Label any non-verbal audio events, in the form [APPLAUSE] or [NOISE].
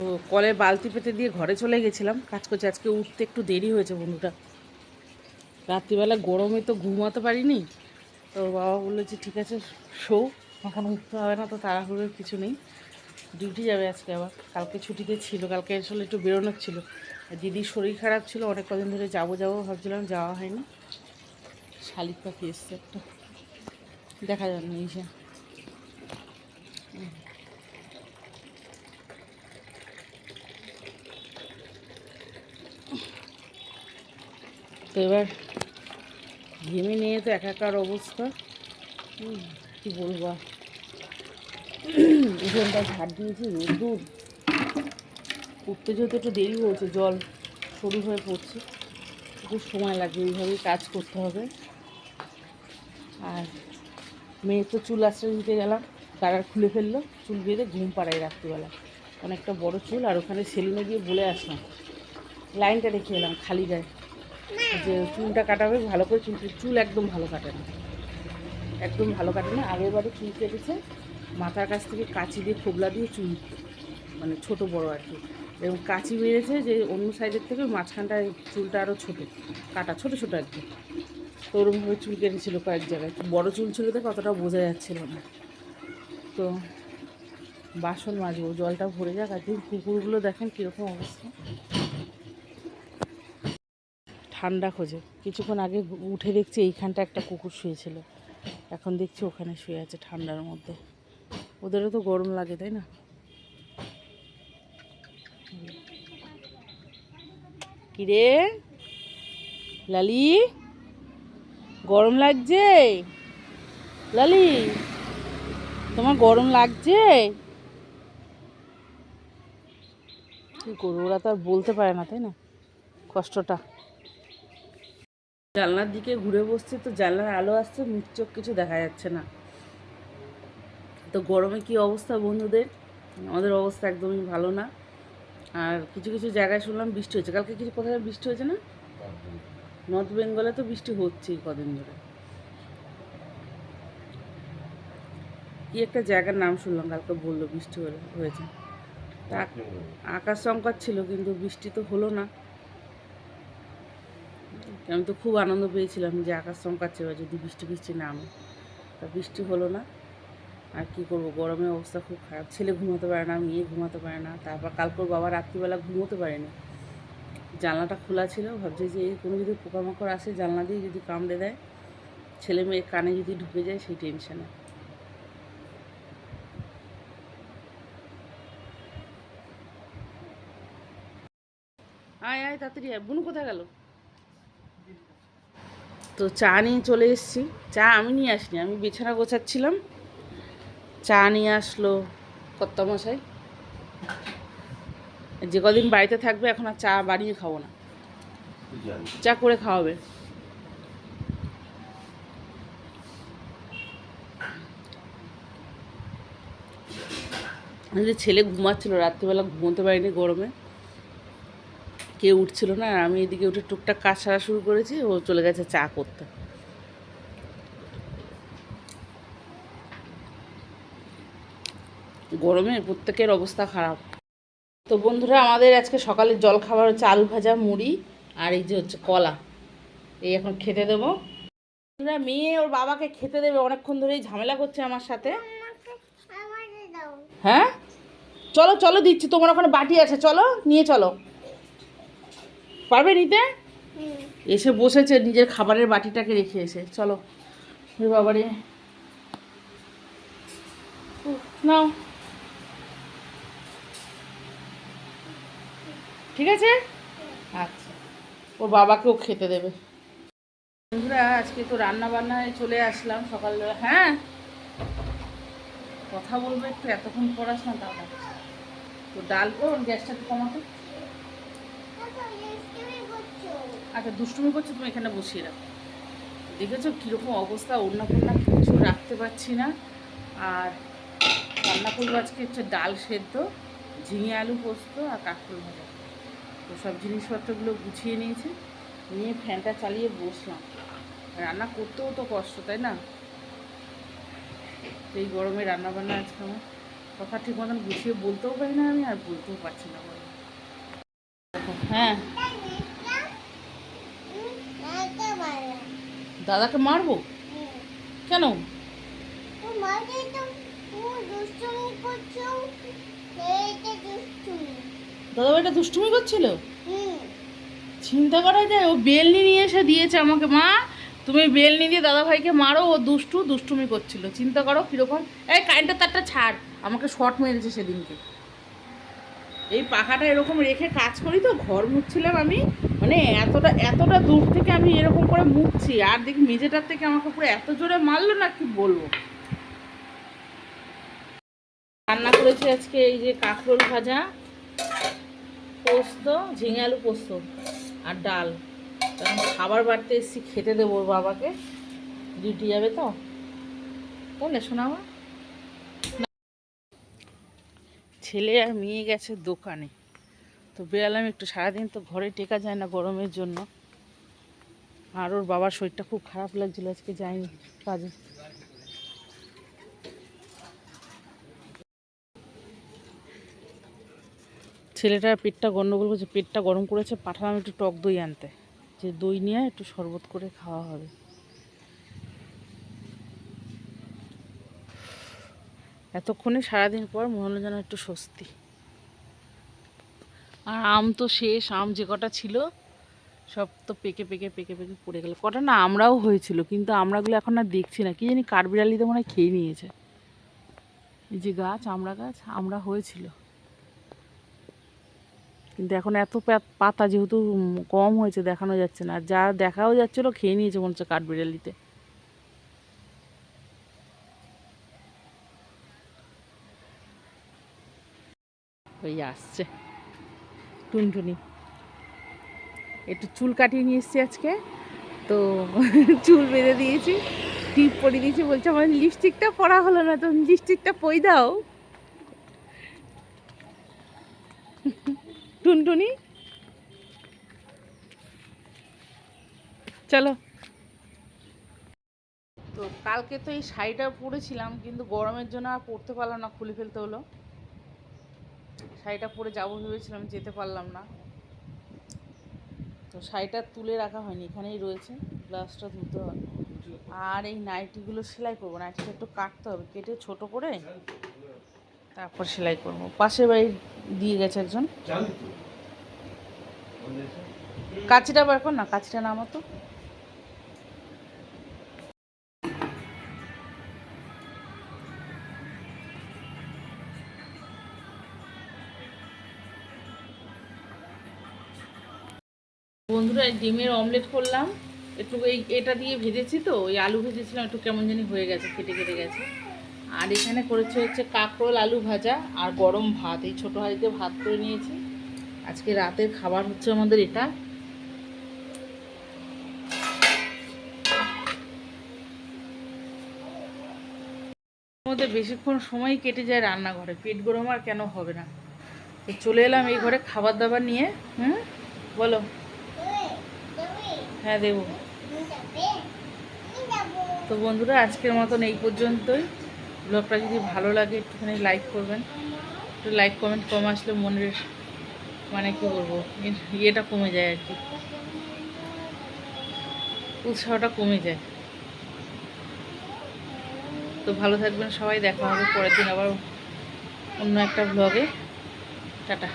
তো কলে বালতি পেতে দিয়ে ঘরে চলে গেছিলাম। কাজ করছে, আজকে উঠতে একটু দেরি হয়েছে বন্ধুটা। রাত্রিবেলা গরমে তো ঘুমাতে পারিনি। তো বাবা বলল যে, ঠিক আছে, শো। এখন উঠতে হবে না, তো তাড়াহুড়োর কিছু নেই। ডিউটি যাবে আজকে আবার। কালকে ছুটিতে ছিল, কালকে আসলে একটু বেরোনোর ছিল। দিদির শরীর খারাপ ছিল, অনেক কদিন ধরে যাব যাব ভাবছিলাম, যাওয়া হয়নি। শালিক পাখি এসছে একটা। দেখা যায়নি এই তো এবার ঘেমে নিয়ে তো একাকার অবস্থা। কি বলব। উঠোনটা ঝাড় দিয়েছি, রোদ্দুর। উঠতে যেহেতু একটু দেরি হয়েছে, জল সরু হয়ে পড়ছে। একটু সময় লাগবে, এইভাবেই কাজ করতে হবে। আর মেয়ে তো চুল আশ্রয় দিতে গেলাম, তারা খুলে ফেলল, চুল বেঁধে ঘুম পাড়ায় রাত্রিবেলা। অনেকটা বড় চুল, আর ওখানে সেলুনে গিয়ে বলে আসলাম। লাইনটা রেখে এলাম, খালি গায়ে। যে চুলটা কাটাবে ভালো করে চুল চুল একদম ভালো কাটে না। একদম ভালো কাটে না। আগের বারে চুল কেটেছে, মাথার কাছ থেকে কাঁচি দিয়ে খোবলা দিয়ে চুল মানে ছোট বড় আর কি। এবং কাঁচি বেড়েছে যে অন্য সাইডের থেকে মাঝখানটায় চুলটা আরও ছোটো, কাটা, ছোট ছোট আর কি। তো ওরকমভাবে চুল কেটেছিল কয়েক জায়গায়। বড় চুল ছিল দেখে অতটা বোঝা যাচ্ছিল না। তো বাসন মাজবো, জলটা ভরে যাক। আর কুকুরগুলো দেখেন কীরকম অবস্থা। ঠান্ডা খোঁজে। কিছুক্ষণ আগে উঠে দেখছি এইখানটা একটা কুকুর শুয়েছিল। এখন দেখছি ওখানে শুয়ে আছে ঠান্ডার মধ্যে। ওদেরও তো গরম লাগে, তাই না? কিরে? লালি? গরম লাগছে? লালি? তোমার গরম লাগছে? কী করব, ওরা তো আর বলতে পারে না, তাই না? কষ্টটা। জানলার দিকে ঘুরে বসছি তো জানলার আলো আসছে, মুখ চোখ কিছু দেখা যাচ্ছে না। তো গরমে কি অবস্থা বন্ধুদের? আমাদের অবস্থা একদমই ভালো না। আর কিছু কিছু জায়গায় শুনলাম বৃষ্টি হচ্ছে। কালকে কিছু কোথায় বৃষ্টি হয়েছে না? নর্থ বেঙ্গলে তো বৃষ্টি হচ্ছেই কদিন ধরে। কি একটা জায়গার নাম শুনলাম, কালকে বলল বৃষ্টি হয়েছে। আকাশ সংকট ছিল, কিন্তু বৃষ্টি তো হলো না। আমি তো খুব আনন্দ পেয়েছিলাম যে আকাশ চমকাচ্ছে, এবার যদি বৃষ্টি বৃষ্টি নামে। তা বৃষ্টি হলো না। আর কি করব? গরমে অবস্থা খুব খারাপ। ছেলে ঘুমাতে পারে না, মেয়ে ঘুমাতে পারে না। তারপর কালকের বাবা রাত্রিবেলা ঘুমোতে পারেনি। জানলাটা খোলা ছিল, ভাবছি যে এই কোনো যদি পোকামাকড় আসে, জানলা দিয়ে যদি কামড়ে দেয়, ছেলে মেয়ে কানে যদি ঢুকে যায়, সেই টেনশানে আয় আয়, তাড়াতাড়ি আয়। বুনু কোথায় গেল? তো চা নিয়ে চলে এসেছি। চা আমি নিয়ে আসিনি, আমি বিছানা গোছাচ্ছিলাম। চা নিয়ে আসলো কর্তামশাই। যে কদিন বাড়িতে থাকবে, এখন আর চা বানিয়ে খাব না। চা করে খাওয়াবে। ছেলে ঘুমাচ্ছিল, রাত্রিবেলা ঘুমোতে পারিনি গরমে। কেউ উঠছিল না আর আমি এদিকে উঠে টুকটাক কাজ সারা শুরু করেছি ও চলে গেছে চা করতে। গরমে প্রত্যেকের অবস্থা খারাপ। তো বন্ধুরা আমাদের আজকে সকালে জল খাবার হচ্ছে আলু ভাজা মুড়ি আর এই যে হচ্ছে কলা। এই এখন খেতে দেবো। বন্ধুরা মেয়ে ওর বাবাকে খেতে দেবে অনেকক্ষণ ধরেই ঝামেলা করছে আমার সাথে। হ্যাঁ? চলো চলো দিচ্ছি তোমার ওখানে বাটি আছে চলো নিয়ে চলো। পারবে নিতে? এসে বসেছে নিজের খাবারের বাটিটাকে রেখে এসে। চলো বাবারে নাও। ঠিক আছে? আচ্ছা। ওর বাবাকেও খেতে দেবে। বন্ধুরা আজকে তো রান্না বান্নায় চলে আসলাম সকালবেলা হ্যাঁ? কথা বলব একটু এতক্ষণ পড়াস না দাদা তো ডাল ও গ্যাসটা কমাতো। আচ্ছা দুষ্টুমি করছ, তুমি এখানে বসিয়ে রাখো। দেখেছ কীরকম অবস্থা অন্য ফন্যা কিছু রাখতে পারছি না। আর রান্না করব আজকে হচ্ছে ডাল সেদ্ধ, ঝিঙে আলু পোস্ত আর কাঁকরোল ভাজা। তো সব জিনিসপত্রগুলো গুছিয়ে নিয়েছি, নিয়ে ফ্যানটা চালিয়ে বসলাম। রান্না করতেও তো কষ্ট, তাই না? এই গরমে রান্না বান্না আজকে আমার। কথা ঠিক মতন গুছিয়ে বলতেও পারি না আমি, আর বলতেও পারছি না বলো। হ্যাঁ। দাদাকে মারবো? কেন? দাদা এটা দুষ্টুমি করছিল? চিন্তা করা যায়, ও বেলনি নিয়ে এসে দিয়েছে আমাকে। মা, তুমি বেলনি দিয়ে দাদা ভাইকে মারো, ও দুষ্টু, দুষ্টুমি করছিল। চিন্তা করো কীরকম। এই কারেন্টের তারটা ছাড়, আমাকে শর্ট মেরেছে সেদিনকে। এই পাখাটা এরকম রেখে কাজ করি তো, ঘর মুছছিলাম আমি। মানে এতটা এতটা দূর থেকে আমি এরকম করে মুছছি, আর দেখি মেঝেটার থেকে আমাকে পুরো এত জোরে মারলো না, কি বলব? রান্না করেছি আজকে এই যে কাঁকরোল ভাজা, পোস্ত, ঝিঙে আলু পোস্ত আর ডাল। তখন খাবার বাড়তে এসেছি, খেতে দেবো বাবাকে। ডিউটি যাবে তো? বলে শোনাবো ছেলে আর মেয়ে গেছে দোকানে। তো বেরালাম একটু, সারাদিন তো ঘরে টেকা যায় না গরমের জন্য। আর ওর বাবার শরীরটা খুব খারাপ লাগছিল, আজকে যায়নি কাজে। ছেলেটার পেটটা গন্ডগোল করছে পেটটা গরম করেছে, পাঠালাম একটু টক দই আনতে। যে দই নিয়ে একটু শরবত করে খাওয়া হবে। এতক্ষণে সারাদিন পর মনে যেন একটু স্বস্তি। আর আম তো শেষ, আম যে কটা ছিল, সব তো পেকে পেকে পেকে পেকে পড়ে গেল। কটা না আমরাও হয়েছিল, কিন্তু আমরাগুলো এখন আর দেখছি না। কি জানি কাঠবিড়ালিতে মনে হয় খেয়ে নিয়েছে। এই যে গাছ আমড়া গাছ, আমরা হয়েছিল। কিন্তু এখন এত পাতা যেহেতু কম হয়েছে, দেখানো যাচ্ছে না। আর যা দেখাও যাচ্ছিল, খেয়ে নিয়েছে মনে হচ্ছে কাঠবিড়ালিতে। আসছে। টুনটুনি। একটু চুল কাটিয়ে নিয়ে এসছি আজকে। তো [LAUGHS] চুল বেঁধে দিয়েছি, টিপ পরিয়ে দিয়েছি, বলছে আমার লিপস্টিকটা পরা হলো না তো লিপস্টিকটা পই দাও। [LAUGHS] টুনটুনি। চলো। তো কালকে তো এই শাড়িটা পরেছিলাম, কিন্তু গরমের জন্য আর পরতে পারলাম না, খুলে ফেলতে হলো। শাড়িটা পরে যাব ভেবেছিলাম যেতে পারলাম না। তো শাড়িটা তুলে রাখা হয়নি এখানেই রয়েছে ব্লাউজটা ধুতে হবে আর এই নাইটিগুলো সেলাই করব নাইটিটা একটু কাটতে হবে কেটে ছোট করে তারপর সেলাই করব। পাশের বাড়ি দিয়ে গেছে একজন। কাচিটা বার কর না কাচিটা নামাতো। বন্ধুরা ডিমের অমলেট করলাম। একটু এই এটা দিয়ে ভেজেছি তো, ওই আলু ভেজেছিলাম, একটু কেমন জানি হয়ে গেছে কেটে কেটে গেছে। আর এখানে করেছে হচ্ছে কাঁকরোল আলু ভাজা আর গরম ভাত, এই ছোটো হাঁড়িতে ভাত করে নিয়েছি। আজকে রাতের খাবার হচ্ছে আমাদের এটা। মধ্যে বেশিক্ষণ সময় কেটে যায় রান্নাঘরে, পেট গরম আর কেন হবে না। তো চলে এলাম এই ঘরে খাবার দাবার নিয়ে, হুম? বলো। হ্যাঁ দেব। তো বন্ধুরা, আজকের মতন এই পর্যন্তই। ব্লগটা যদি ভালো লাগে, একটুখানি লাইক করবেন। একটু লাইক কমেন্ট কম আসলে মনের মানে কী বলব ইয়ে- ইয়েটা কমে যায় আর কি। উৎসাহটা কমে যায়। তো ভালো থাকবেন সবাই, দেখা হবে পরের দিন আবার অন্য একটা ব্লগে টাটা।